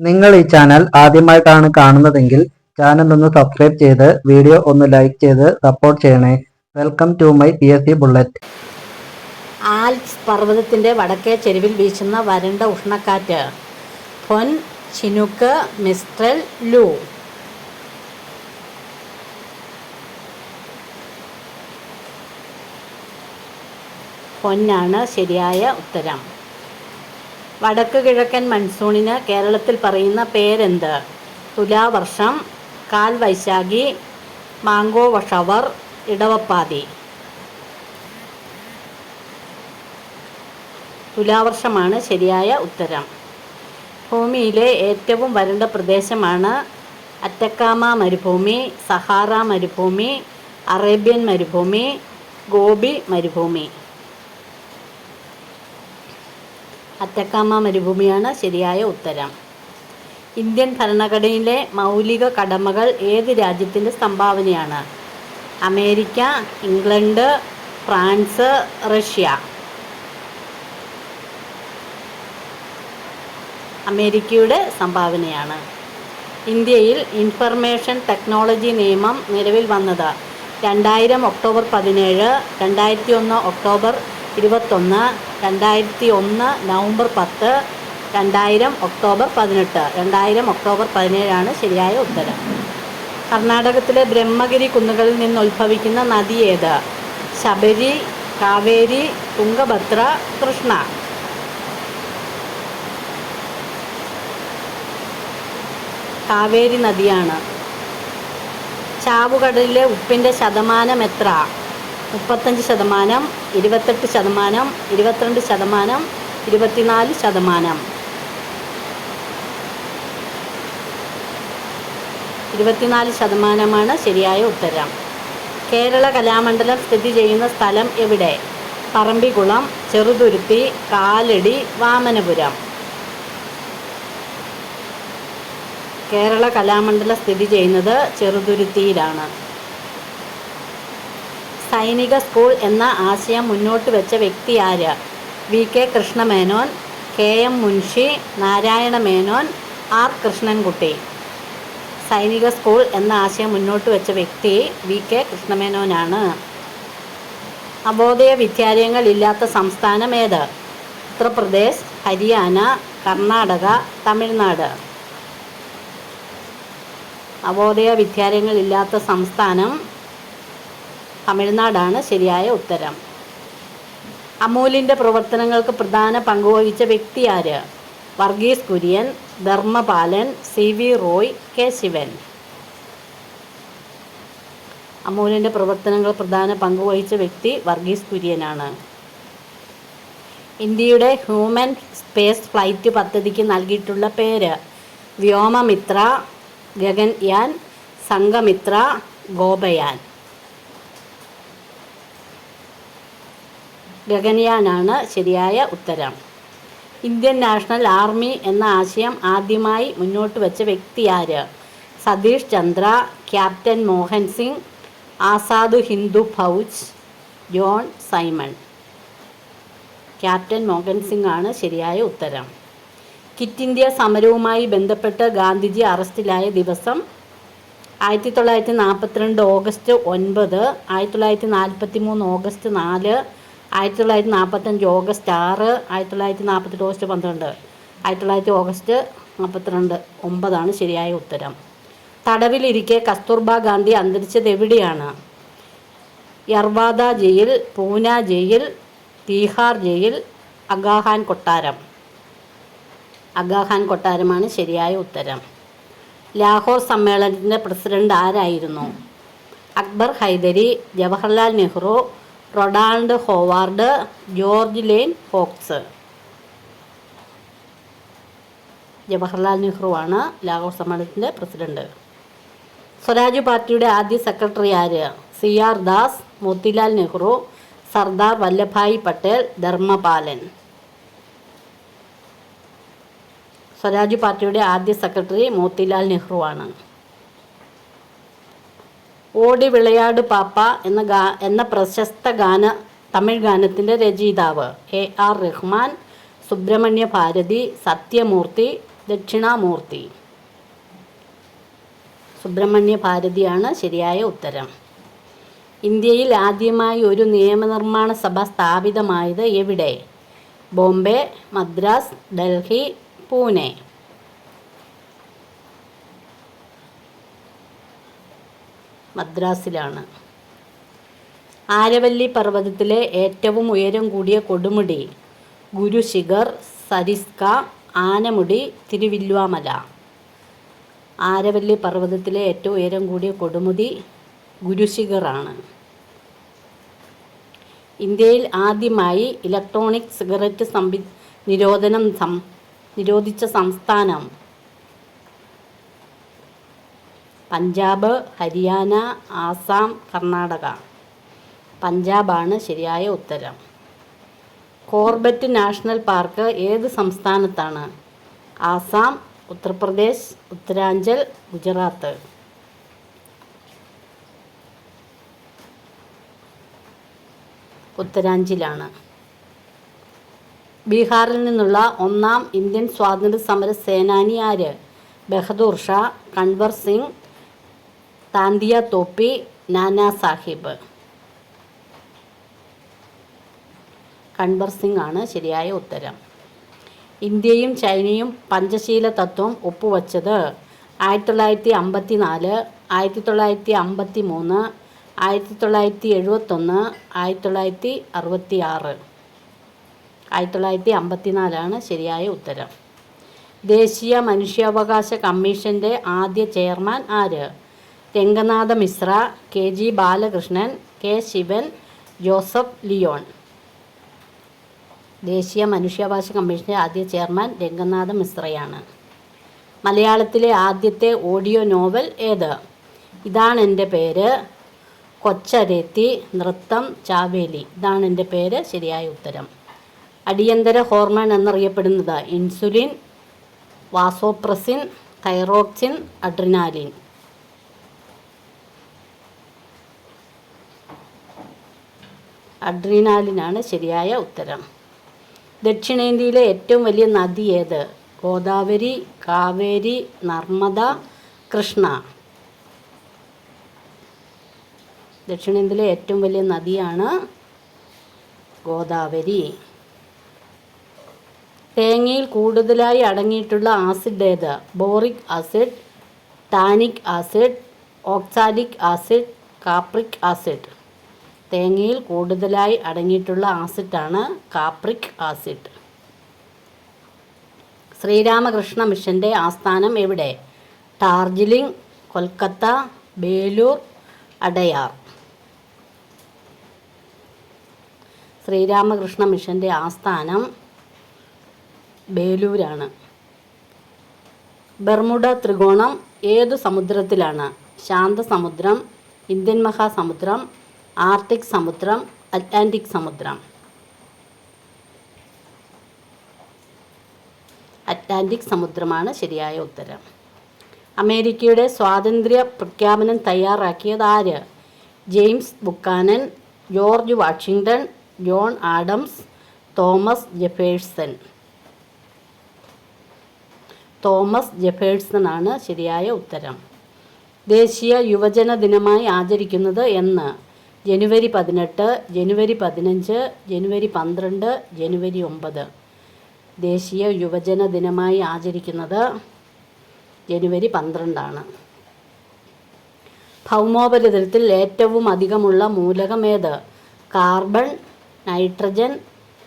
നിങ്ങൾ ഈ ചാനൽ ആദ്യമായിട്ടാണ് കാണുന്നതെങ്കിൽ ചാനൽ ഒന്ന് സബ്സ്ക്രൈബ് ചെയ്ത് വീഡിയോ ഒന്ന് ലൈക്ക് ചെയ്ത് സപ്പോർട്ട് ചെയ്യണേ. Welcome to my P S C bullet Alps പർവതത്തിന്റെ വടക്കേ ചെരുവിൽ വീശുന്ന വരണ്ട ഉഷ്ണക്കാറ്റ്. പൊൻ ചിനുക്ക് മിസ്ട്രൽ ലൂ. പൊന്നാണ് ശരിയായ ഉത്തരം. വടക്ക് കിഴക്കൻ മൺസൂണിന് കേരളത്തിൽ പറയുന്ന പേരെന്ത്? തുലാവർഷം കാൽ വൈശാഖി മാങ്കോ വഷവർ ഇടവപ്പാതി. തുലാവർഷമാണ് ശരിയായ ഉത്തരം. ഭൂമിയിലെ ഏറ്റവും വരണ്ട പ്രദേശമാണ് അറ്റക്കാമ മരുഭൂമി സഹാറ മരുഭൂമി അറേബ്യൻ മരുഭൂമി ഗോബി മരുഭൂമി. അറ്റക്കാമ മരുഭൂമിയാണ് ശരിയായ ഉത്തരം. ഇന്ത്യൻ ഭരണഘടനയിലെ മൗലിക കടമകൾ ഏത് രാജ്യത്തിന്റെ സംഭാവനയാണ്? America England France Russia. അമേരിക്കയുടെ സംഭാവനയാണ്. ഇന്ത്യയിൽ ഇൻഫർമേഷൻ ടെക്നോളജി നിയമം നിലവിൽ വന്നത് രണ്ടായിരം ഒക്ടോബർ പതിനേഴ് രണ്ടായിരത്തി ഒന്ന് ഒക്ടോബർ ഇരുപത്തൊന്ന് രണ്ടായിരത്തി ഒന്ന് നവംബർ പത്ത് രണ്ടായിരം ഒക്ടോബർ പതിനെട്ട്. രണ്ടായിരം ഒക്ടോബർ പതിനേഴാണ് ശരിയായ ഉത്തരം. കർണാടകത്തിലെ ബ്രഹ്മഗിരി കുന്നുകളിൽ നിന്ന് ഉത്ഭവിക്കുന്ന നദി ഏത്? ശബരി കാവേരി തുംഗഭദ്ര കൃഷ്ണ. കാവേരി നദിയാണ്. ചാവുകടലിലെ ഉപ്പിന്റെ ശതമാനം എത്ര? മുപ്പത്തഞ്ച് ശതമാനം ഇരുപത്തെട്ട് ശതമാനം ഇരുപത്തിരണ്ട് ശതമാനം ഇരുപത്തിനാല് ശതമാനം. ഇരുപത്തിനാല് ശതമാനമാണ് ശരിയായ ഉത്തരം. കേരള കലാമണ്ഡലം സ്ഥിതി ചെയ്യുന്ന സ്ഥലം എവിടെ? പറമ്പിക്കുളം ചെറുതുരുത്തി കാലടി വാമനപുരം. കേരള കലാമണ്ഡലം സ്ഥിതി ചെയ്യുന്നത് ചെറുതുരുത്തിയിലാണ്. സൈനിക സ്കൂൾ എന്ന ആശയം മുന്നോട്ട് വെച്ച വ്യക്തി ആര്? V. K. Krishna Menon K. M. Munshi Narayana Menon R. Krishnankutty. സൈനിക സ്കൂൾ എന്ന ആശയം മുന്നോട്ട് വെച്ച വ്യക്തി വി. കെ. കൃഷ്ണമേനോനാണ്. അബോധയ വിദ്യാലയങ്ങൾ ഇല്ലാത്ത സംസ്ഥാനം ഏത്? ഉത്തർപ്രദേശ് ഹരിയാന കർണാടക തമിഴ്നാട്. അബോധയ വിദ്യാലയങ്ങൾ ഇല്ലാത്ത സംസ്ഥാനം തമിഴ്നാടാണ് ശരിയായ ഉത്തരം. അമൂലിന്റെ പ്രവർത്തനങ്ങൾക്ക് പ്രധാന പങ്കുവഹിച്ച വ്യക്തി ആര്? Varghese Kurien Dharmapalan C V Roy K Sivan. അമൂലിന്റെ പ്രവർത്തനങ്ങൾ പ്രധാന പങ്കുവഹിച്ച വ്യക്തി വർഗീസ് കുര്യനാണ്. ഇന്ത്യയുടെ ഹ്യൂമൻ സ്പേസ് ഫ്ലൈറ്റ് പദ്ധതിക്ക് നൽകിയിട്ടുള്ള പേര് വ്യോമമിത്ര ഗഗൻയാൻ സംഘമിത്ര ഗോപയാൻ. ഗഗൻയാനാണ് ശരിയായ ഉത്തരം. ഇന്ത്യൻ നാഷണൽ ആർമി എന്ന ആശയം ആദ്യമായി മുന്നോട്ട് വെച്ച വ്യക്തി ആര്? Satish Chandra captain Mohan Singh Azad Hind Fauj John Simon. Captain Mohan Singh ആണ് ശരിയായ ഉത്തരം. കിറ്റ് ഇന്ത്യ സമരവുമായി ബന്ധപ്പെട്ട് ഗാന്ധിജി അറസ്റ്റിലായ ദിവസം ആയിരത്തി തൊള്ളായിരത്തി നാൽപ്പത്തിരണ്ട് ഓഗസ്റ്റ് ഒൻപത് ആയിരത്തി തൊള്ളായിരത്തി നാൽപ്പത്തി മൂന്ന് ഓഗസ്റ്റ് നാല് ആയിരത്തി തൊള്ളായിരത്തി നാൽപ്പത്തഞ്ച് ഓഗസ്റ്റ് ആറ് ആയിരത്തി തൊള്ളായിരത്തി നാൽപ്പത്തെട്ട് ഓഗസ്റ്റ് പന്ത്രണ്ട്. ആയിരത്തി തൊള്ളായിരത്തി ഓഗസ്റ്റ് നാൽപ്പത്തിരണ്ട് ഒമ്പതാണ് ശരിയായ ഉത്തരം. തടവിലിരിക്കെ കസ്തൂർബ ഗാന്ധി അന്തരിച്ചത് എവിടെയാണ് Yerwada jail Poona jail Tihar jail Aga Khan കൊട്ടാരം. അഗാഹാൻ കൊട്ടാരമാണ് ശരിയായ ഉത്തരം. ലാഹോർ സമ്മേളനത്തിന്റെ പ്രസിഡന്റ് ആരായിരുന്നു? Akbar Hydari Jawaharlal Nehru Ronald Howard George Lane Fox Jawaharlal Nehru ആണ് ലാഹോർ സമ്മേളനത്തിന്റെ പ്രസിഡന്റ്. സ്വരാജ് പാർട്ടിയുടെ ആദ്യ സെക്രട്ടറി ആര്? C R Das Motilal Nehru Sardar Vallabhbhai Patel Dharmapalan. Swaraj പാർട്ടിയുടെ ആദ്യ സെക്രട്ടറി മോത്തിലാൽ നെഹ്റു ആണ് ഓടി വിളയാട് പാപ്പ എന്ന ഗാ എന്ന പ്രശസ്ത ഗാന തമിഴ് ഗാനത്തിന്റെ രചയിതാവ്. A R Rahman Subramania Bharati Sathyamurthy Dakshinamurthy. Subrahmanya ഭാരതിയാണ് ശരിയായ ഉത്തരം. ഇന്ത്യയിൽ ആദ്യമായി ഒരു നിയമനിർമ്മാണ സഭ സ്ഥാപിതമായത് എവിടെ? ബോംബെ മദ്രാസ് ഡൽഹി പൂനെ. മദ്രാസിലാണ്. ആരവല്ലി പർവതത്തിലെ ഏറ്റവും ഉയരം കൂടിയ കൊടുമുടി ഗുരുശിഖർ സരിസ്ക ആനമുടി തിരുവില്വാമല. ആരവല്ലി പർവതത്തിലെ ഏറ്റവും ഉയരം കൂടിയ കൊടുമുടി ഗുരുശിഖറാണ്. ഇന്ത്യയിൽ ആദ്യമായി ഇലക്ട്രോണിക് സിഗരറ്റ് സംവി നിരോധനം സം നിരോധിച്ച സംസ്ഥാനം പഞ്ചാബ് ഹരിയാന ആസാം കർണാടക. പഞ്ചാബാണ് ശരിയായ ഉത്തരം. കോർബറ്റ് നാഷണൽ പാർക്ക് ഏത് സംസ്ഥാനത്താണ്? ആസാം ഉത്തർപ്രദേശ് ഉത്തരാഞ്ചൽ ഗുജറാത്ത്. ഉത്തരാഞ്ചിലാണ്. ബീഹാറിൽ നിന്നുള്ള ഒന്നാം ഇന്ത്യൻ സ്വാതന്ത്ര്യ സമര സേനാനി ആര്? ബഹദൂർ ഷാ കൺവർ സിംഗ് താന്തിയ തോപ്പി നാനാ സാഹിബ് കൺവർ സിംഗ് ആണ് ശരിയായ ഉത്തരം. ഇന്ത്യയും ചൈനയും പഞ്ചശീല തത്വം ഒപ്പുവച്ചത് ആയിരത്തി തൊള്ളായിരത്തി അമ്പത്തി നാല് ആയിരത്തി തൊള്ളായിരത്തി അമ്പത്തി മൂന്ന് ആയിരത്തി തൊള്ളായിരത്തി എഴുപത്തൊന്ന് ആയിരത്തി തൊള്ളായിരത്തി അറുപത്തി ആറ് ആയിരത്തി തൊള്ളായിരത്തി അമ്പത്തി നാലാണ് ശരിയായ ഉത്തരം. ദേശീയ മനുഷ്യാവകാശ കമ്മീഷന്റെ ആദ്യ ചെയർമാൻ ആര്? Ranganath Misra K G Balakrishnan K Sivan Joseph Leon. ദേശീയ മനുഷ്യാവകാശ കമ്മീഷന്റെ ആദ്യ ചെയർമാൻ രംഗനാഥ മിശ്രയാണ്. മലയാളത്തിലെ ആദ്യത്തെ ഓഡിയോ നോവൽ ഏത്? ഇതാണ് എന്റെ പേര്. കൊച്ചരേത്തി നൃത്തം ചാവേലി. ഇതാണ് എന്റെ പേര്. ശരിയായ ഉത്തരം. അടിയന്തര ഹോർമോൺ എന്നറിയപ്പെടുന്നത് ഇൻസുലിൻ വാസോപ്രസിൻ തൈറോക്സിൻ അഡ്രിനാലിൻ. അഡ്രീനാലിനാണ് ശരിയായ ഉത്തരം. ദക്ഷിണേന്ത്യയിലെ ഏറ്റവും വലിയ നദി ഏത്? ഗോദാവരി കാവേരി നർമ്മദ കൃഷ്ണ. ദക്ഷിണേന്ത്യയിലെ ഏറ്റവും വലിയ നദിയാണ് ഗോദാവരി. തേങ്ങയിൽ കൂടുതലായി അടങ്ങിയിട്ടുള്ള ആസിഡ് ഏത്? Boric acid tannic acid oxalic acid capric acid. തേങ്ങയിൽ കൂടുതലായി അടങ്ങിയിട്ടുള്ള ആസിഡാണ് കാപ്രിക് ആസിഡ്. ശ്രീരാമകൃഷ്ണ മിഷന്റെ ആസ്ഥാനം എവിടെ? ഡാർജിലിംഗ് കൊൽക്കത്ത ബേലൂർ അടയാർ. ശ്രീരാമകൃഷ്ണ മിഷന്റെ ആസ്ഥാനം ബേലൂരാണ്. ബർമുഡ ത്രികോണം ഏതു സമുദ്രത്തിലാണ്? ശാന്തസമുദ്രം ഇന്ത്യൻ മഹാസമുദ്രം ആർട്ടിക് സമുദ്രം അറ്റ്ലാന്റിക് സമുദ്രം. അറ്റ്ലാന്റിക് സമുദ്രമാണ് ശരിയായ ഉത്തരം. അമേരിക്കയുടെ സ്വാതന്ത്ര്യ പ്രഖ്യാപനം തയ്യാറാക്കിയത് ആര്? James Buchanan George Washington John Adams Thomas Jefferson. Thomas Jefferson ആണ് ശരിയായ ഉത്തരം. ദേശീയ യുവജന ദിനമായി ആചരിക്കുന്നത് എന്ന് ജനുവരി പതിനെട്ട് ജനുവരി പതിനഞ്ച് ജനുവരി പന്ത്രണ്ട് ജനുവരി ഒമ്പത്. ദേശീയ യുവജന ദിനമായി ആചരിക്കുന്നത് ജനുവരി പന്ത്രണ്ടാണ്. ഭൗമോപരിതലത്തിൽ ഏറ്റവും അധികമുള്ള മൂലകമേത് കാർബൺ നൈട്രജൻ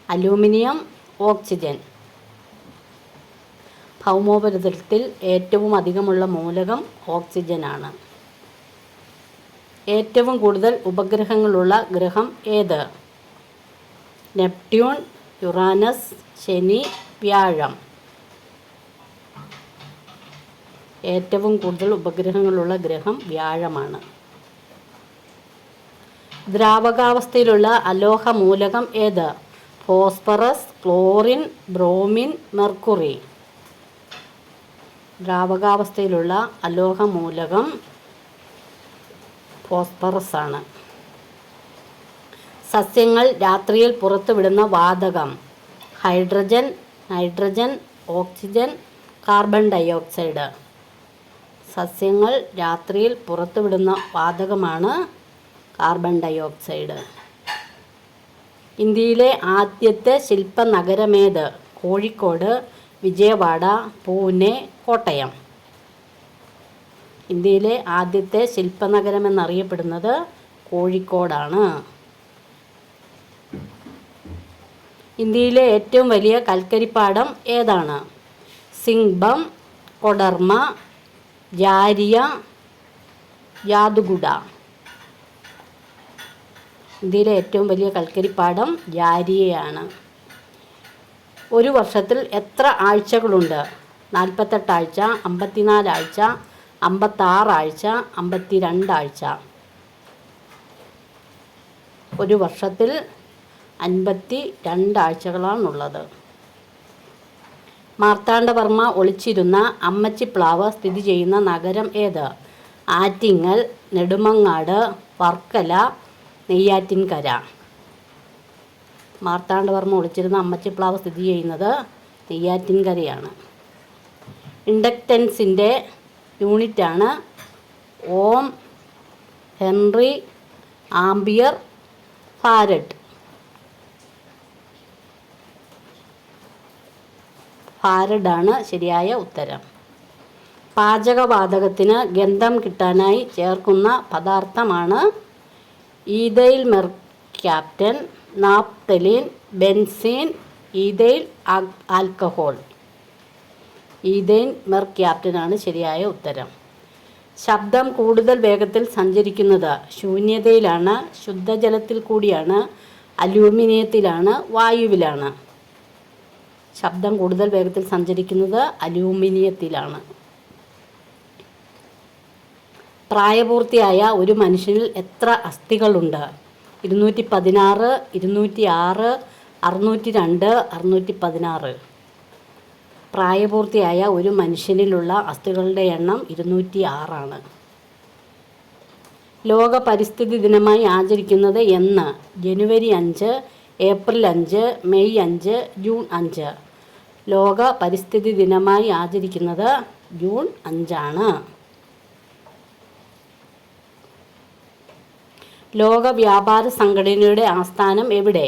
അലൂമിനിയം ഓക്സിജൻ. ഭൗമോപരിതലത്തിൽ ഏറ്റവും അധികമുള്ള മൂലകം ഓക്സിജനാണ്. ഏറ്റവും കൂടുതൽ ഉപഗ്രഹങ്ങളുള്ള ഗ്രഹം ഏത്? നെപ്റ്റ്യൂൺ യുറാനസ് ശനി വ്യാഴം. ഏറ്റവും കൂടുതൽ ഉപഗ്രഹങ്ങളുള്ള ഗ്രഹം വ്യാഴമാണ്. ദ്രാവകാവസ്ഥയിലുള്ള അലോഹ മൂലകം ഏത്? Phosphorus chlorine bromine mercury. ദ്രാവകാവസ്ഥയിലുള്ള അലോഹ മൂലകം ഫോസ്ഫറസ് ആണ് സസ്യങ്ങൾ രാത്രിയിൽ പുറത്തുവിടുന്ന വാതകം. Hydrogen nitrogen oxygen carbon dioxide സസ്യങ്ങൾ രാത്രിയിൽ പുറത്തുവിടുന്ന വാതകമാണ് കാർബൺ ഡൈ ഓക്സൈഡ് ഇന്ത്യയിലെ ആദ്യത്തെ ശില്പ നഗരമേത് കോഴിക്കോട് വിജയവാഡ പൂനെ കോട്ടയം. ഇന്ത്യയിലെ ആദ്യത്തെ ശില്പനഗരം എന്നറിയപ്പെടുന്നത് കോഴിക്കോടാണ്. ഇന്ത്യയിലെ ഏറ്റവും വലിയ കൽക്കരിപ്പാടം ഏതാണ്? സിംഗ്ബം കൊടർമ ജാരിയ യാദുഗുഡ ഇന്ത്യയിലെ ഏറ്റവും വലിയ കൽക്കരിപ്പാടം ജാരിയയാണ്. ഒരു വർഷത്തിൽ എത്ര ആഴ്ചകളുണ്ട്? നാൽപ്പത്തെട്ട് ആഴ്ച അമ്പത്തിനാല് ആഴ്ച അമ്പത്താറ് ആഴ്ച അമ്പത്തി രണ്ടാഴ്ച ഒരു വർഷത്തിൽ അൻപത്തി രണ്ടാഴ്ചകളാണുള്ളത് മാർത്താണ്ഡവർമ്മ ഒളിച്ചിരുന്ന അമ്മച്ചിപ്ലാവ് സ്ഥിതി ചെയ്യുന്ന നഗരം ഏത്? ആറ്റിങ്ങൽ നെടുമങ്ങാട് വർക്കല നെയ്യാറ്റിൻകര. മാർത്താണ്ഡവർമ്മ ഒളിച്ചിരുന്ന അമ്മച്ചിപ്ലാവ് സ്ഥിതി ചെയ്യുന്നത് നെയ്യാറ്റിൻകരയാണ്. ഇൻഡക്റ്റൻസിന്റെ യൂണിറ്റാണ്. Ohm henry ampere farad. ഫാരഡാണ് ശരിയായ ഉത്തരം. പാചകവാതകത്തിന് ഗന്ധം കിട്ടാനായി ചേർക്കുന്ന പദാർത്ഥമാണ് ethyl mercaptan naphthalene benzene ethyl alcohol. Ethyne മെർക്യാപ്റ്റനാണ് ശരിയായ ഉത്തരം. ശബ്ദം കൂടുതൽ വേഗത്തിൽ സഞ്ചരിക്കുന്നത് ശൂന്യതയിലാണ് ശുദ്ധജലത്തിൽ കൂടിയാണ് അലൂമിനിയത്തിലാണ് വായുവിലാണ്. ശബ്ദം കൂടുതൽ വേഗത്തിൽ സഞ്ചരിക്കുന്നത് അലൂമിനിയത്തിലാണ്. പ്രായപൂർത്തിയായ ഒരു മനുഷ്യനിൽ എത്ര അസ്ഥികളുണ്ട്? ഇരുന്നൂറ്റി പതിനാറ് ഇരുന്നൂറ്റി ആറ് അറുന്നൂറ്റി രണ്ട് അറുന്നൂറ്റി പതിനാറ് പ്രായപൂർത്തിയായ ഒരു മനുഷ്യനിലുള്ള അസ്ഥികളുടെ എണ്ണം ഇരുന്നൂറ്റി ആറാണ് ലോക പരിസ്ഥിതി ദിനമായി ആചരിക്കുന്നത് എന്ന് ജനുവരി അഞ്ച് ഏപ്രിൽ അഞ്ച് മെയ് അഞ്ച് ജൂൺ അഞ്ച്. ലോക പരിസ്ഥിതി ദിനമായി ആചരിക്കുന്നത് ജൂൺ അഞ്ചാണ്. ലോക വ്യാപാര സംഘടനയുടെ ആസ്ഥാനം എവിടെ?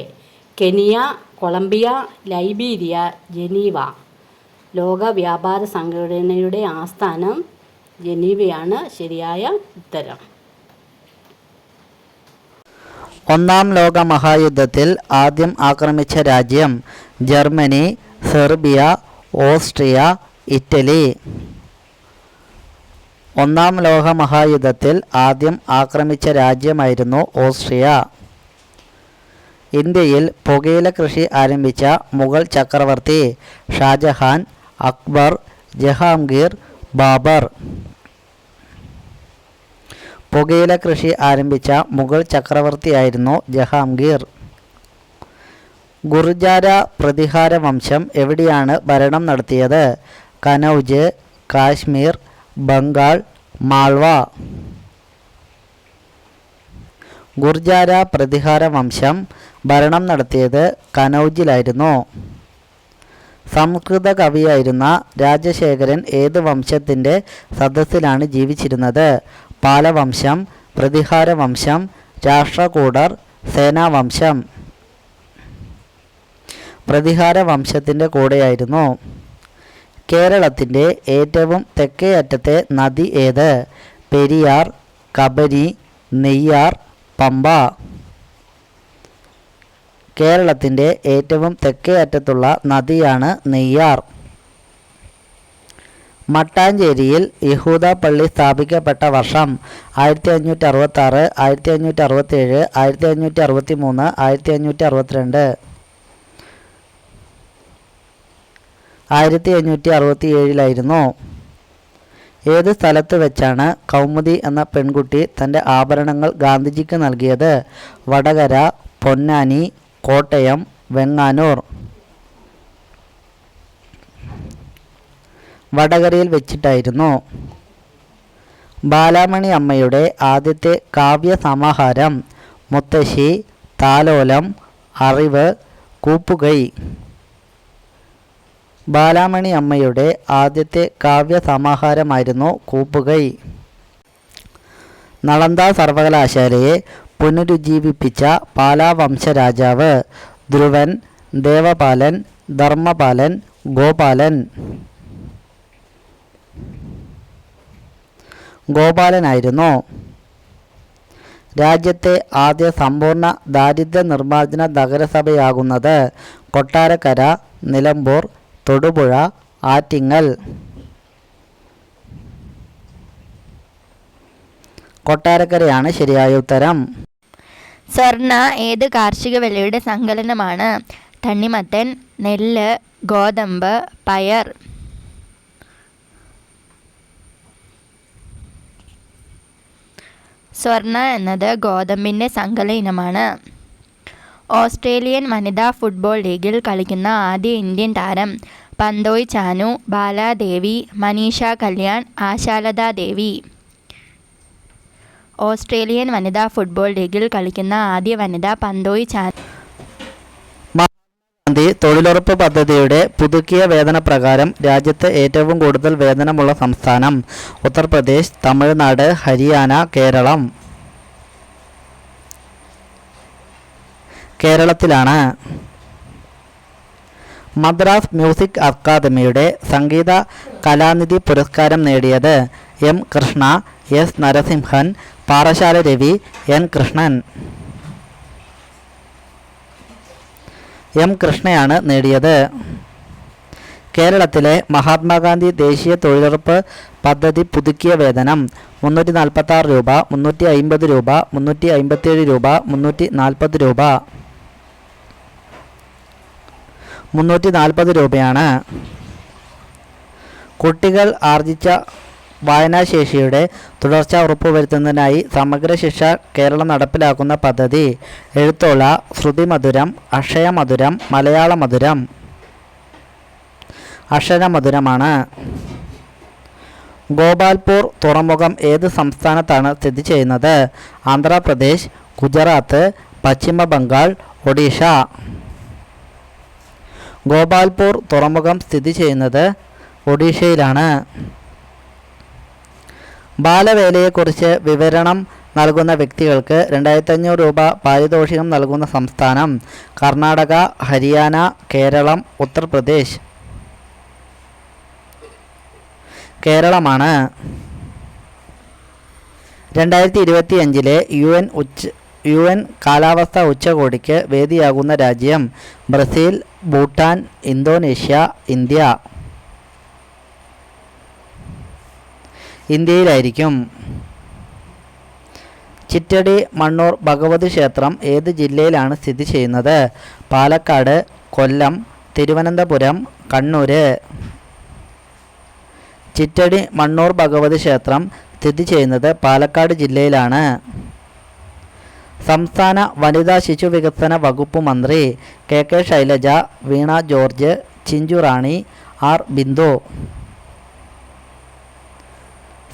Kenya Colombia Liberia Geneva. ലോക വ്യാപാര സംഘടനയുടെ ആസ്ഥാനം ജനീവയാണ്. ശരിയായ ഉത്തരം. ഒന്നാം ലോക മഹായുദ്ധത്തിൽ ആദ്യം ആക്രമിച്ച രാജ്യം ജർമ്മനി സെർബിയ ഓസ്ട്രിയ ഇറ്റലി. ഒന്നാം ലോക മഹായുദ്ധത്തിൽ ആദ്യം ആക്രമിച്ച രാജ്യമായിരുന്നു ഓസ്ട്രിയ. ഇന്ത്യയിൽ പുകയില കൃഷി ആരംഭിച്ച മുഗൾ ചക്രവർത്തി ഷാജഹാൻ അക്ബർ ജഹാംഗീർ ബാബർ. പുകയില കൃഷി ആരംഭിച്ച മുഗൾ ചക്രവർത്തിയായിരുന്നു ജഹാംഗീർ. ഗുർജാര പ്രതിഹാര വംശം എവിടെയാണ് ഭരണം നടത്തിയത്? കനൗജ് കാശ്മീർ ബംഗാൾ മാൾവ. ഗുർജാര പ്രതിഹാര വംശം ഭരണം നടത്തിയത് കനൗജിലായിരുന്നു. സംസ്കൃത കവിയായിരുന്ന രാജശേഖരൻ ഏത് വംശത്തിന്റെ സദസ്സിലാണ് ജീവിച്ചിരുന്നത്? പാലവംശം പ്രതിഹാരവംശം രാഷ്ട്രകൂടർ സേനാവംശം. പ്രതിഹാര വംശത്തിന്റെ കൂടെയായിരുന്നു. കേരളത്തിന്റെ ഏറ്റവും തെക്കേ അറ്റത്തെ നദി ഏത്? പെരിയാർ കബരി നെയ്യാർ പമ്പ. കേരളത്തിന്റെ ഏറ്റവും തെക്കേ അറ്റത്തുള്ള നദിയാണ് നെയ്യാർ. മട്ടാഞ്ചേരിയിൽ യഹൂദ പള്ളി സ്ഥാപിക്കപ്പെട്ട വർഷം ആയിരത്തി അഞ്ഞൂറ്റി അറുപത്തി ആറ് ആയിരത്തി അഞ്ഞൂറ്റി അറുപത്തി ഏഴ് ആയിരത്തി അഞ്ഞൂറ്റി അറുപത്തി മൂന്ന് ആയിരത്തി അഞ്ഞൂറ്റി അറുപത്തിരണ്ട് ആയിരത്തി അഞ്ഞൂറ്റി അറുപത്തി ഏഴിലായിരുന്നു ഏത് സ്ഥലത്ത് വെച്ചാണ് കൗമുദി എന്ന പെൺകുട്ടി തന്റെ ആഭരണങ്ങൾ ഗാന്ധിജിക്ക് നൽകിയത്? വടകര പൊന്നാനി കോട്ടയം വെങ്ങാനൂർ. വടകരയിൽ വെച്ചിട്ടായിരുന്നു. ബാലാമണി അമ്മയുടെ ആദ്യത്തെ കാവ്യ സമാഹാരം മുത്തശ്ശി താലോലം അറിവ് കൂപ്പുകൈ. ബാലാമണി അമ്മയുടെ ആദ്യത്തെ കാവ്യ സമാഹാരമായിരുന്നു കൂപ്പുകൈ. നളന്ദ സർവകലാശാലയെ പുനരുജ്ജീവിപ്പിച്ച പാലാ വംശരാജാവ് ധ്രുവൻ ദേവപാലൻ ധർമ്മപാലൻ ഗോപാലൻ. ഗോപാലനായിരുന്നു. രാജ്യത്തെ ആദ്യ സമ്പൂർണ ദാരിദ്ര്യ നിർമ്മാർജന നഗരസഭയാകുന്നത് കൊട്ടാരക്കര നിലമ്പൂർ തൊടുപുഴ ആറ്റിങ്ങൽ. കൊട്ടാരക്കരയാണ് ശരിയായ ഉത്തരം. സ്വർണ ഏത് കാർഷിക വിലയുടെ സങ്കലനമാണ്? തണ്ണിമത്തൻ നെല്ല് ഗോതമ്പ് പയർ. സ്വർണ എന്നത് ഗോതമ്പിന്റെ സങ്കല ഇനമാണ്. ഓസ്ട്രേലിയൻ വനിതാ ഫുട്ബോൾ ലീഗിൽ കളിക്കുന്ന ആദ്യ ഇന്ത്യൻ താരം പന്തോയ് ചാനു ബാലാദേവി മനീഷ കല്യാൺ ആശാലത ദേവി. ഓസ്ട്രേലിയൻ വനിതാ ഫുട്ബോൾ ലീഗിൽ കളിക്കുന്ന ആദ്യ വനിത പന്തോയി ചാൻ ഗാന്ധി തൊഴിലുറപ്പ് പദ്ധതിയുടെ പുതുക്കിയ വേതന പ്രകാരം രാജ്യത്ത് ഏറ്റവും കൂടുതൽ വേതനമുള്ള സംസ്ഥാനം ഉത്തർപ്രദേശ് തമിഴ്നാട് ഹരിയാന കേരളം. കേരളത്തിലാണ് മദ്രാസ് മ്യൂസിക് അക്കാദമിയുടെ സംഗീത കലാനിധി പുരസ്കാരം നേടിയത് M Krishna S Narasimhan Parassala Ravi N Krishnan. M കൃഷ്ണയാണ് നേടിയത്. കേരളത്തിലെ മഹാത്മാഗാന്ധി ദേശീയ തൊഴിലുറപ്പ് പദ്ധതി പുതുക്കിയ വേതനം മുന്നൂറ്റി നാൽപ്പത്തി ആറ് രൂപ മുന്നൂറ്റി അമ്പത് രൂപ മുന്നൂറ്റി അമ്പത്തിയേഴ് രൂപ മുന്നൂറ്റി നാൽപ്പത് രൂപ. മുന്നൂറ്റി നാൽപ്പത് രൂപയാണ്. കുട്ടികൾ ആർജിച്ച വായനാശേഷിയുടെ തുടർച്ച ഉറപ്പുവരുത്തുന്നതിനായി സമഗ്ര ശിക്ഷ കേരളം നടപ്പിലാക്കുന്ന പദ്ധതി. എഴുത്തോള ശ്രുതിമധുരം അക്ഷയമധുരം മലയാള മധുരം അക്ഷരമധുരമാണ്. ഗോപാൽപൂർ തുറമുഖം ഏത് സംസ്ഥാനത്താണ് സ്ഥിതി ചെയ്യുന്നത്? ആന്ധ്രാപ്രദേശ് ഗുജറാത്ത് പശ്ചിമ ബംഗാൾ ഒഡീഷ. ഗോപാൽപൂർ തുറമുഖം സ്ഥിതി ചെയ്യുന്നത് ഒഡീഷയിലാണ്. ബാലവേലയെക്കുറിച്ച് വിവരണം നൽകുന്ന വ്യക്തികൾക്ക് രണ്ടായിരത്തി അഞ്ഞൂറ് രൂപ പാരിതോഷികം നൽകുന്ന സംസ്ഥാനം കർണാടക ഹരിയാന കേരളം ഉത്തർപ്രദേശ്. കേരളമാണ്. രണ്ടായിരത്തി ഇരുപത്തി അഞ്ചിലെ യു എൻ ഉച്ച യു എൻ കാലാവസ്ഥാ ഉച്ചകോടിക്ക് വേദിയാകുന്ന രാജ്യം ബ്രസീൽ ഭൂട്ടാൻ ഇന്തോനേഷ്യ ഇന്ത്യ. ഇന്ത്യയിലായിരിക്കും. ചിറ്റടി മണ്ണൂർ ഭഗവതി ക്ഷേത്രം ഏത് ജില്ലയിലാണ് സ്ഥിതി ചെയ്യുന്നത്? പാലക്കാട് കൊല്ലം തിരുവനന്തപുരം കണ്ണൂർ ചിറ്റടി മണ്ണൂർ ഭഗവതി ക്ഷേത്രം സ്ഥിതി ചെയ്യുന്നത് പാലക്കാട് ജില്ലയിലാണ്. സംസ്ഥാന വനിതാ ശിശു വികസന വകുപ്പ് മന്ത്രി K K Shailaja Veena George Chinchu Rani R Bindu.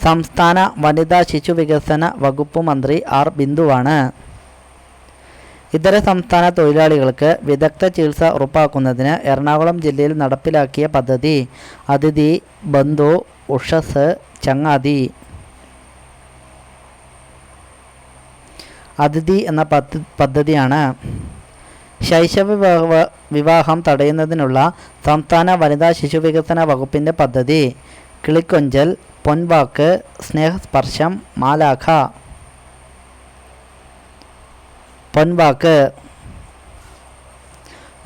സംസ്ഥാന വനിതാ ശിശു വികസന വകുപ്പ് മന്ത്രി ആർ ബിന്ദുവാണ്. ഇതര സംസ്ഥാന തൊഴിലാളികൾക്ക് വിദഗ്ധ ചികിത്സ ഉറപ്പാക്കുന്നതിന് എറണാകുളം ജില്ലയിൽ നടപ്പിലാക്കിയ പദ്ധതി അതിഥി ബന്ധു ഉഷസ് ചങ്ങാതി. അതിഥി എന്ന പദ്ധ പദ്ധതിയാണ്. ശൈശവ വിവാഹ തടയുന്നതിനുള്ള സംസ്ഥാന വനിതാ ശിശു വികസന വകുപ്പിന്റെ പദ്ധതി. കിളിക്കൊഞ്ചൽ പൊൻവാക്ക് സ്നേഹസ്പർശം മാലാഖ. പൊൻവാക്ക്.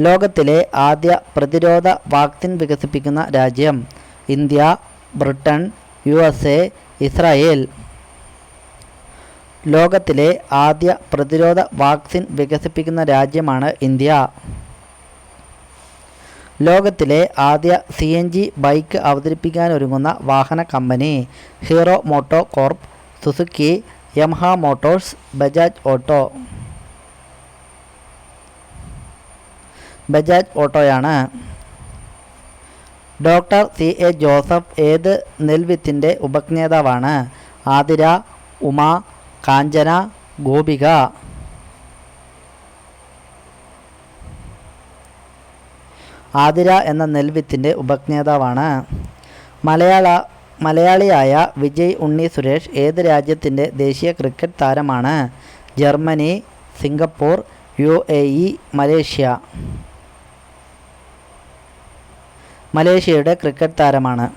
ലോകത്തിലെ ആദ്യ പ്രതിരോധ വാക്സിൻ വികസിപ്പിക്കുന്ന രാജ്യം India Britain U S A Israel. ലോകത്തിലെ ആദ്യ പ്രതിരോധ വാക്സിൻ വികസിപ്പിക്കുന്ന രാജ്യമാണ് ഇന്ത്യ. ലോകത്തിലെ ആദ്യ സി എൻ ജി ബൈക്ക് അവതരിപ്പിക്കാനൊരുങ്ങുന്ന വാഹന company Hero MotoCorp Suzuki Yamaha Motors Bajaj auto. Bajaj ഓട്ടോയാണ്. Doctor C A Joseph ഏത് നെൽവിത്തിന്റെ ഉപജ്ഞേതാവാണ്? ആതിര ഉമ കാഞ്ചന ഗോപിക. ആതിര എന്ന നെൽവിത്തിന്റെ ഉപജ്ഞേതാവാണ്. മലയാള മലയാളിയായ വിജയ് ഉണ്ണി സുരേഷ് ഏത് രാജ്യത്തിന്റെ ദേശീയ ക്രിക്കറ്റ് താരമാണ്? Germany Singapore U A E Malaysia. മലേഷ്യയുടെ cricket താരമാണ്.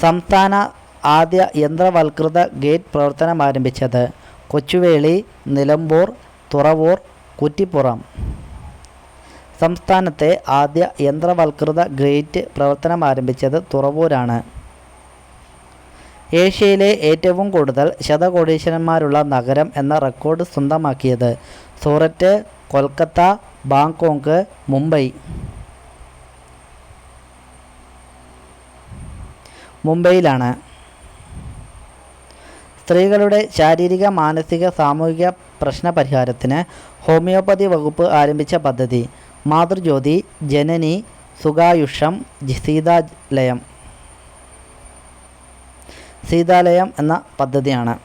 സംസ്ഥാന ആദ്യ യന്ത്രവൽകൃത ഗേറ്റ് പ്രവർത്തനം ആരംഭിച്ചത് കൊച്ചുവേളി നിലമ്പൂർ തുറവൂർ കുറ്റിപ്പുറം. സംസ്ഥാനത്തെ ആദ്യ യന്ത്രവൽകൃത ഗ്രേറ്റ് പ്രവർത്തനം ആരംഭിച്ചത് തുറവൂരാണ്. ഏഷ്യയിലെ ഏറ്റവും കൂടുതൽ ശതകോടീശ്വരന്മാരുള്ള നഗരം എന്ന റെക്കോർഡ് സ്വന്തമാക്കിയത് സൂററ്റ് കൊൽക്കത്ത ബാങ്കോക്ക് മുംബൈ. മുംബൈയിലാണ്. സ്ത്രീകളുടെ ശാരീരിക മാനസിക സാമൂഹിക പ്രശ്ന പരിഹാരത്തിന് ഹോമിയോപ്പതി വകുപ്പ് ആരംഭിച്ച പദ്ധതി. മാതൃജ്യോതി ജനനി സുഖായുഷം സീതാലയം. സീതാലയം എന്ന പദ്ധതിയാണ്.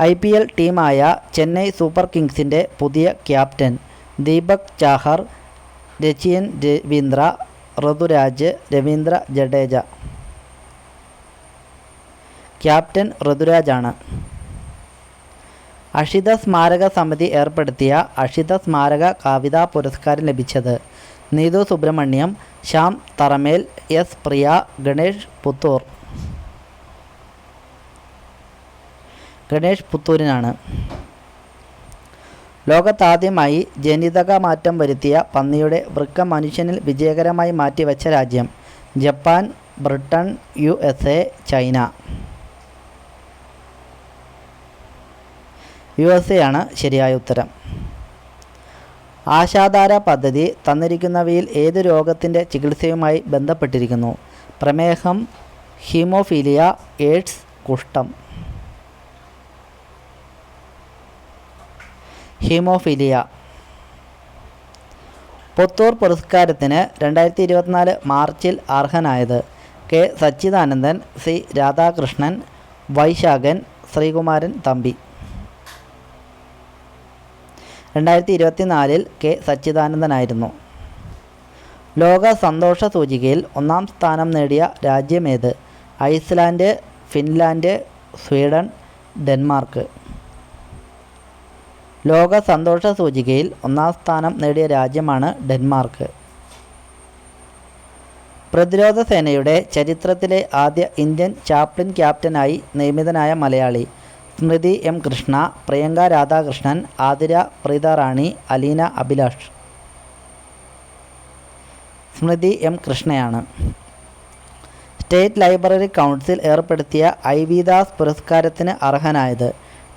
ഐ പി എൽ ടീമായ ചെന്നൈ സൂപ്പർ കിങ്സിന്റെ പുതിയ ക്യാപ്റ്റൻ ദീപക് ചാഹർ രചിയൻ രവീന്ദ്ര ഋതുരാജ് രവീന്ദ്ര ജഡേജ. ക്യാപ്റ്റൻ ഋതുരാജാണ്. അഷിത സ്മാരക സമിതി ഏർപ്പെടുത്തിയ അഷിത സ്മാരക കവിതാ പുരസ്കാരം ലഭിച്ചത്. നീതു സുബ്രഹ്മണ്യം ശ്യാം തറമേൽ എസ് പ്രിയ ഗണേഷ് പുത്തൂർ. ഗണേഷ് പുത്തൂരിനാണ്. ലോകത്താദ്യമായി ജനിതക മാറ്റം വരുത്തിയ പന്നിയുടെ വൃക്ക മനുഷ്യനിൽ വിജയകരമായി മാറ്റിവെച്ച രാജ്യം Japan Britain U China. U S A ആണ് ശരിയായ ഉത്തരം. ആശാധാര പദ്ധതി തന്നിരിക്കുന്നവയിൽ ഏത് രോഗത്തിന്റെ ചികിത്സയുമായി ബന്ധപ്പെട്ടിരിക്കുന്നു? പ്രമേഹം ഹീമോഫീലിയ എയ്ഡ്സ് കുഷ്ഠം. ഹീമോഫീലിയ. പുത്തൂർ പുരസ്കാരത്തിന് രണ്ടായിരത്തി ഇരുപത്തിനാല് മാർച്ചിൽ അർഹനായത് കെ. സച്ചിദാനന്ദൻ സി. രാധാകൃഷ്ണൻ വൈശാഖൻ ശ്രീകുമാരൻ തമ്പി. രണ്ടായിരത്തി ഇരുപത്തിനാലിൽ കെ സച്ചിദാനന്ദനായിരുന്നു. ലോക സന്തോഷ സൂചികയിൽ ഒന്നാം സ്ഥാനം നേടിയ രാജ്യമേത് ഐസ്ലാൻഡ് ഫിൻലാൻഡ് സ്വീഡൻ ഡെൻമാർക്ക്. ലോക സന്തോഷ സൂചികയിൽ ഒന്നാം സ്ഥാനം നേടിയ രാജ്യമാണ് ഡെൻമാർക്ക്. പ്രതിരോധ സേനയുടെ ചരിത്രത്തിലെ ആദ്യ ഇന്ത്യൻ ചാപ്ലിൻ ക്യാപ്റ്റനായി നിയമിതനായ മലയാളി. സ്മൃതി എം കൃഷ്ണ പ്രിയങ്ക രാധാകൃഷ്ണൻ ആതിര പ്രീതാറാണി അലീന അഭിലാഷ്. സ്മൃതി എം കൃഷ്ണയാണ്. സ്റ്റേറ്റ് ലൈബ്രറി കൗൺസിൽ ഏർപ്പെടുത്തിയ ഐ വി ദാസ് പുരസ്കാരത്തിന് അർഹനായത്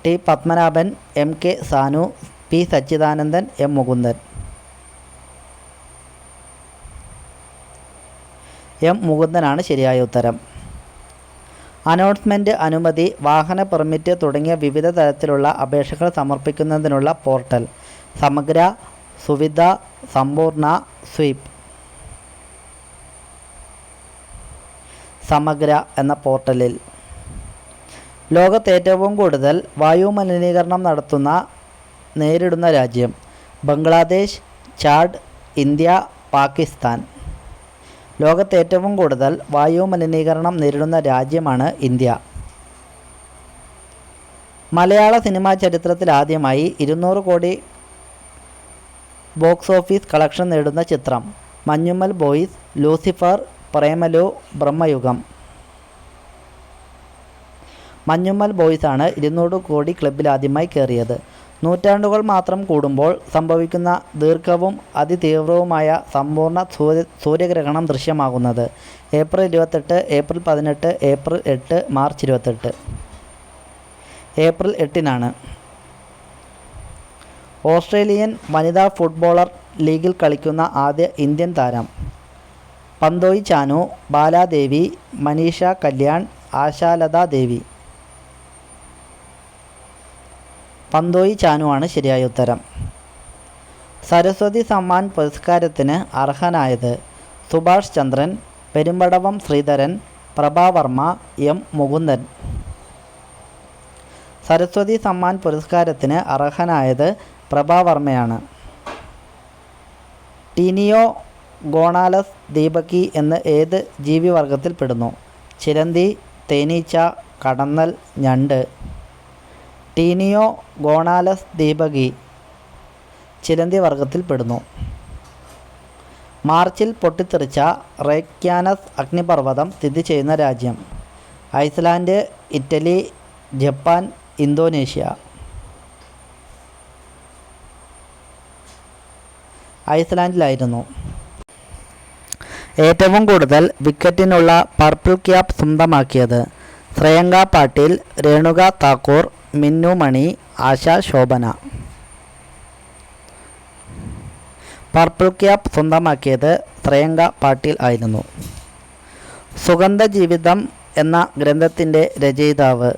T Padmanabhan M K Sanu P Sachidanandan M Mukundan. M മുകുന്ദനാണ് ശരിയായ ഉത്തരം. അനൗൺസ്മെന്റ് അനുമതി വാഹന പെർമിറ്റ് തുടങ്ങിയ വിവിധ തരത്തിലുള്ള അപേക്ഷകൾ സമർപ്പിക്കുന്നതിനുള്ള പോർട്ടൽ. സമഗ്ര സുവിധ സമ്പൂർണ സ്വീപ്. സമഗ്ര എന്ന പോർട്ടലിൽ. ലോകത്ത് ഏറ്റവും കൂടുതൽ വായു മലിനീകരണം നടത്തുന്ന നേരിടുന്ന രാജ്യം ബംഗ്ലാദേശ് ചാഡ് ഇന്ത്യ പാകിസ്ഥാൻ. ലോകത്ത് ഏറ്റവും കൂടുതൽ വായു മലിനീകരണം നേരിടുന്ന രാജ്യമാണ് ഇന്ത്യ. മലയാള സിനിമാ ചരിത്രത്തിൽ ആദ്യമായി ഇരുന്നൂറ് കോടി ബോക്സ് ഓഫീസ് കളക്ഷൻ നേടുന്ന ചിത്രം മഞ്ഞുമ്മൽ ബോയ്സ് ലൂസിഫർ പ്രേമലു ബ്രഹ്മയുഗം. മഞ്ഞുമ്മൽ ബോയ്സാണ് ഇരുന്നൂറ് കോടി ക്ലബിൽ ആദ്യമായി കയറിയത്. നൂറ്റാണ്ടുകൾ മാത്രം കൂടുമ്പോൾ സംഭവിക്കുന്ന ദീർഘവും അതിതീവ്രവുമായ സമ്പൂർണ സൂര്യ സൂര്യഗ്രഹണം ദൃശ്യമാകുന്നത്. ഏപ്രിൽ ഇരുപത്തെട്ട് ഏപ്രിൽ പതിനെട്ട് ഏപ്രിൽ എട്ട് മാർച്ച് ഇരുപത്തെട്ട്. ഏപ്രിൽ എട്ടിനാണ്. ഓസ്ട്രേലിയൻ വനിതാ ഫുട്ബോളർ ലീഗിൽ കളിക്കുന്ന ആദ്യ ഇന്ത്യൻ താരം. പന്തോയി ചാനു ബാലാദേവി മനീഷ കല്യാൺ ആശാലത ദേവി. പന്തോയി ചാനുവാണ് ശരിയായ ഉത്തരം. സരസ്വതി സമ്മാൻ പുരസ്കാരത്തിന് അർഹനായത് സുഭാഷ് ചന്ദ്രൻ പെരുമ്പടവം ശ്രീധരൻ പ്രഭാവർമ്മ എം മുകുന്ദൻ. സരസ്വതി സമ്മാൻ പുരസ്കാരത്തിന് അർഹനായത് പ്രഭാവർമ്മയാണ് ടീനിയോ ഗോണാലസ് ദീപകി എന്ന് ഏത് ജീവിവർഗത്തിൽപ്പെടുന്നു ചിരന്തി തേനീച്ച കടന്നൽ ഞണ്ട്. ടീനിയോ ഗോണാലസ് ദീപകി ചിലന്തി വർഗത്തിൽപ്പെടുന്നു മാർച്ചിൽ പൊട്ടിത്തെറിച്ച റേക്യാനസ് അഗ്നിപർവതം സ്ഥിതി ചെയ്യുന്ന രാജ്യം. Iceland Italy Japan Indonesia. ഐസ്ലാൻഡിലായിരുന്നു. ഏറ്റവും കൂടുതൽ വിക്കറ്റിനുള്ള പർപ്പിൾ ക്യാപ്പ് സ്വന്തമാക്കിയത് ശ്രേയങ്ക പാട്ടീൽ രേണുക താക്കൂർ മിന്നു മണി ആശ ശോഭന. പർപ്പിൾ ക്യാപ്പ് സ്വന്തമാക്കിയത് ശ്രേയങ്ക പാട്ടീൽ ആയിരുന്നു. സുഗന്ധ ജീവിതം എന്ന ഗ്രന്ഥത്തിന്റെ രചയിതാവ്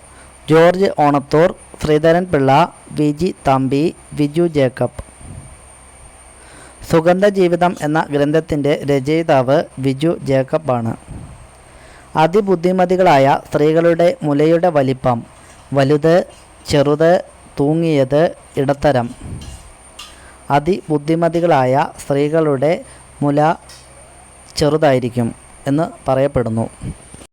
George Onathur Sreedharan Pillai V G Thampi Viju Jacob. Sugandha Jeevitham എന്ന ഗ്രന്ഥത്തിന്റെ രചയിതാവ് വിജു ജേക്കബ് ആണ് അതിബുദ്ധിമതികളായ സ്ത്രീകളുടെ മുലയുടെ വലിപ്പം വലുത് ചെറുത് തൂങ്ങിയത് ഇടത്തരം. അതിബുദ്ധിമതികളായ സ്ത്രീകളുടെ മുല ചെറുതായിരിക്കും എന്ന് പറയപ്പെടുന്നു.